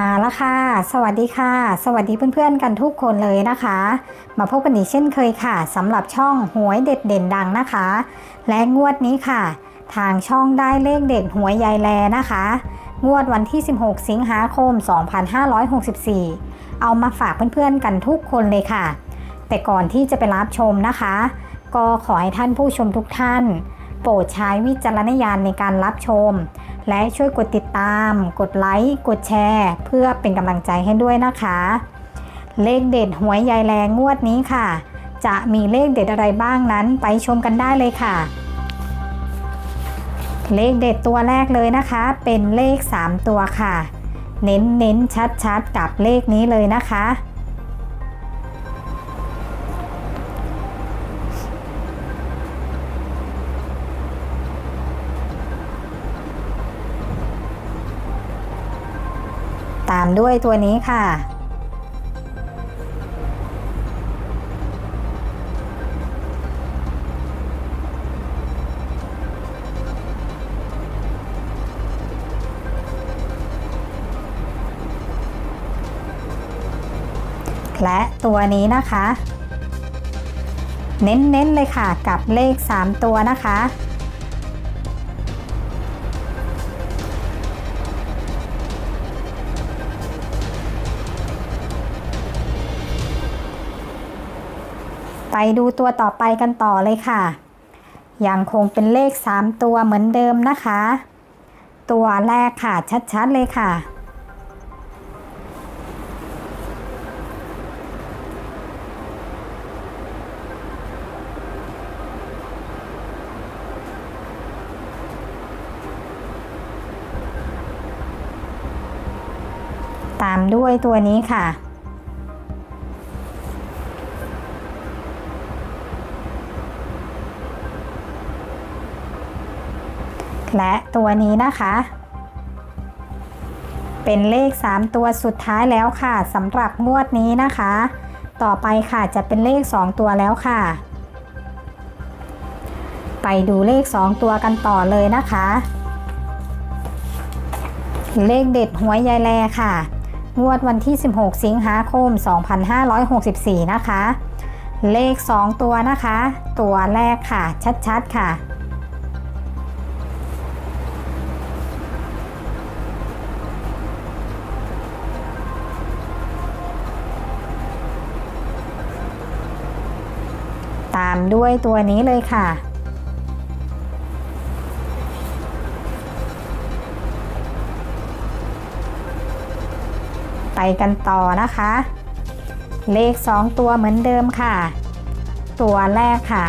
มาแล้วค่ะ สวัสดีค่ะ สวัสดีเพื่อนๆกันทุกคนเลยนะคะ มาพบกันอีกเช่นเคยค่ะสำหรับช่องหวยเด็ดเด่นดังนะคะ และงวดนี้ค่ะ ทางช่องได้เลขเด็ดหวยยายแลนะคะ งวดวันที่ 16 สิงหาคม 2564 เอามาฝากเพื่อนๆกันทุกคนเลยค่ะ แต่ก่อนที่จะไปรับชมนะคะ ก็ขอให้ท่านผู้ชมทุกท่าน โปรดใช้วิจารณญาณในการรับชม และช่วยกดติดตาม กดไลค์ กดแชร์ เพื่อเป็นกำลังใจให้ด้วยนะคะ เลขเด็ดหวยยายแรงงวดนี้ค่ะ จะมีเลขเด็ดอะไรบ้างนั้นไปชมกันได้เลยค่ะ เลขเด็ดตัวแรกเลยนะคะ เป็นเลข 3 ตัวค่ะ เน้นเน้นชัดชัดๆกับเลขนี้เลยนะคะามด้วยตัวนี้ค่ะ และตัวนี้นะคะ เน้นๆเลยค่ะกับเลข 3 ตัวนะคะ ไปดูตัวต่อไปกันต่อเลยค่ะ ยังคงเป็นเลข 3 ตัวเหมือนเดิมนะคะ ตัวแรกค่ะชัดๆเลยค่ะ ตามด้วยตัวนี้ค่ะ และตัวนี้นะคะ เป็นเลข 3 ตัวสุดท้ายแล้วค่ะสำหรับงวดนี้นะคะ ต่อไปค่ะจะเป็นเลข 2 ตัวแล้วค่ะ ไปดูเลข 2 ตัวกันต่อเลยนะคะ เลขเด็ดหวยยายแลค่ะ งวดวันที่ 16 สิงหาคม 2564 นะคะเลข 2 ตัวนะคะ ตัวแรกค่ะ ชัด ๆ ค่ะามด้วยตัวนี้เลยค่ะไปกันต่อนะคะ เลข 2 ตัวเหมือนเดิมค่ะ ตัวแรกค่ะ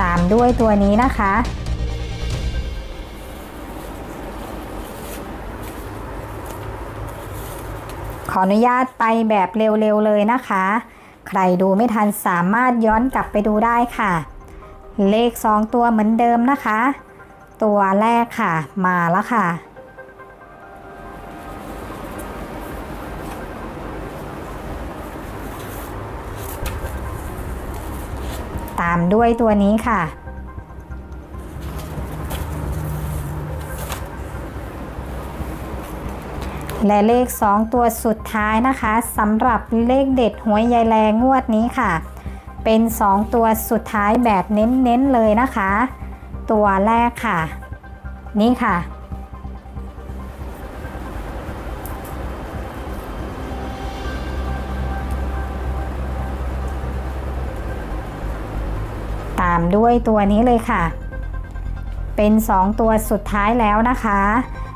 ตามด้วยตัวนี้นะคะ ขออนุญาตไปแบบเร็วๆเลยนะคะ ใครดูไม่ทันสามารถย้อนกลับไปดูได้ค่ะ เลข 2 ตัวเหมือนเดิมนะคะ ตัวแรกค่ะ มาแล้วค่ะ ตามด้วยตัวนี้ค่ะ และเลข 2 ตัวสุดท้ายนะคะสำหรับเลขเด็ดหวยยายแรงงวดนี้ค่ะ เป็น 2 ตัวสุดท้ายแบบเน้นๆเลยนะคะ ตัวแรกค่ะ นี่ค่ะ ตามด้วยตัวนี้เลยค่ะ เป็น 2 ตัวสุดท้ายแล้วนะคะ